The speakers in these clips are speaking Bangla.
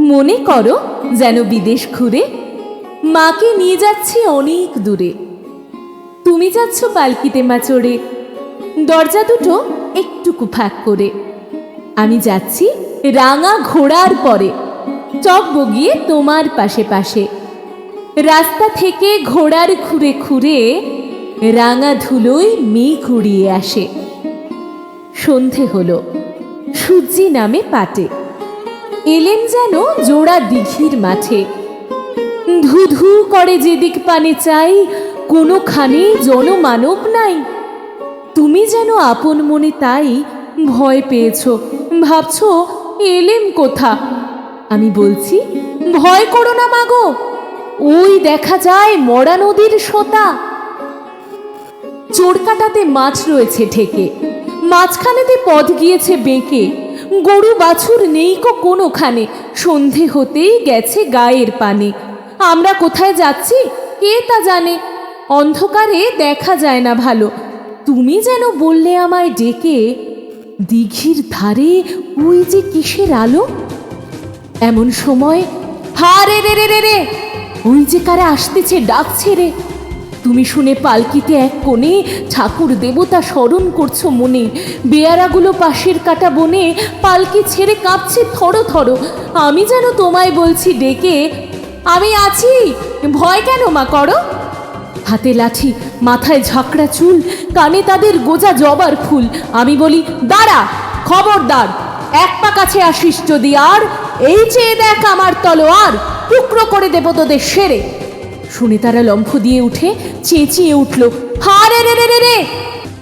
মনে করো যেন বিদেশ ঘুরে মাকে নিয়ে যাচ্ছি অনেক দূরে। তুমি যাচ্ছ পালকিতে মা চড়ে দরজা দুটো একটুকু ফাঁক করে। আমি যাচ্ছি রাঙা ঘোড়ার পরে, চক বগিয়ে তোমার পাশে পাশে। রাস্তা থেকে ঘোড়ার খুঁড়ে খুঁড়ে রাঙা ধুলোয় মেঘ উড়িয়ে আসে। সন্ধে হলো, সূর্যি নামে পাটে। এলেন যেন জোড়া দিঘির মাঠে। ধু ধু করে যেদিক পানে চাই, কোনোখানে জনমানব নাই। তুমি যেন আপন মনে তাই ভয় পেয়েছ। ভাবছ এলেম কোথা? আমি বলছি, ভয় করো না মাগো। ওই দেখা যায় মরা নদীর সোতা। চোরকাটাতে মাছ রয়েছে ঠেকে। মাঝখানেতে পথ গিয়েছে বেঁকে। গরু বাছুর নেই কো কোনোখানে। সন্ধে হতেই গেছে গায়ের পানে। আমরা কোথায় যাচ্ছি? কে তা জানে? অন্ধকারে দেখা যায় না ভালো। তুমি যেন বললে আমায় ডেকে, দিঘির ধারে ওই যে কিসের আলো? এমন সময় হা রে রে রে রে রে ওই যে কারা আসতেছে, ডাকছে রে। তুমি শুনে পালকিতে এক কোণে ঠাকুর দেবতা স্মরণ করছ মনে। বেয়ারাগুলো পাশের কাটা বনে পালকি ছেড়ে কাঁপছে থরো থরো। আমি যেন তোমায় বলছি ডেকে, আমি আছি। ভয় কেন মা করো? হাতে লাঠি, মাথায় ঝাঁকড়া চুল, কানে তাদের গোজা জবার ফুল। আমি বলি, দাঁড়া, খবরদার, এক পা কাছে আসিস যদি আর। এই চেয়ে দেখ আমার তলোয়ার, টুকরো করে দেব তোদের সেরে। শুনে তারা লম্ফ দিয়ে উঠে চেঁচিয়ে উঠল হা রে রে রে রে!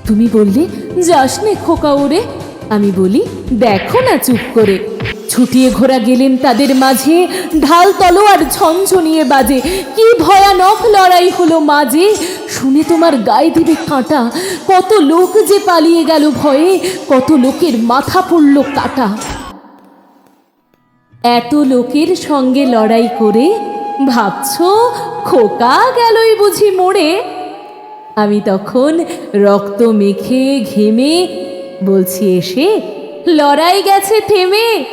তুমি বললে যাস নে খোকা ওরে। আমি বলি, দেখো না চুপ করে। ছুটিয়ে ঘোরা গেলেন তাদের মাঝে, ঢাল তলো তলোয়ার ঝনঝনিয়ে বাজে। কি ভয়ানক লড়াই হলো মাঝে। শুনে তোমার গায়ে দিবে কাঁটা। কত লোক যে পালিয়ে গেল ভয়ে, কত লোকের মাথা পড়ল কাটা। এত লোকের সঙ্গে লড়াই করে ভাবছ? খোকা গেলই বুঝি মোড়ে? আমি তখন রক্ত মেখে ঘেমে বলছি, এসে লড়াই গেছে, থেমে।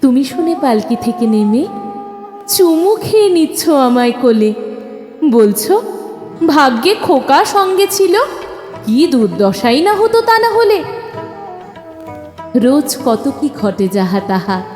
তুমি শুনে পালকি থেকে নেমে চুমু খেয়ে নিচ্ছ আমায় কোলে। বলছো, ভাগ্যে খোকা সঙ্গে ছিল, কি দুর্দশাই না হতো তা না হলে? রোজ কত কি ঘটে যাহা তাহা।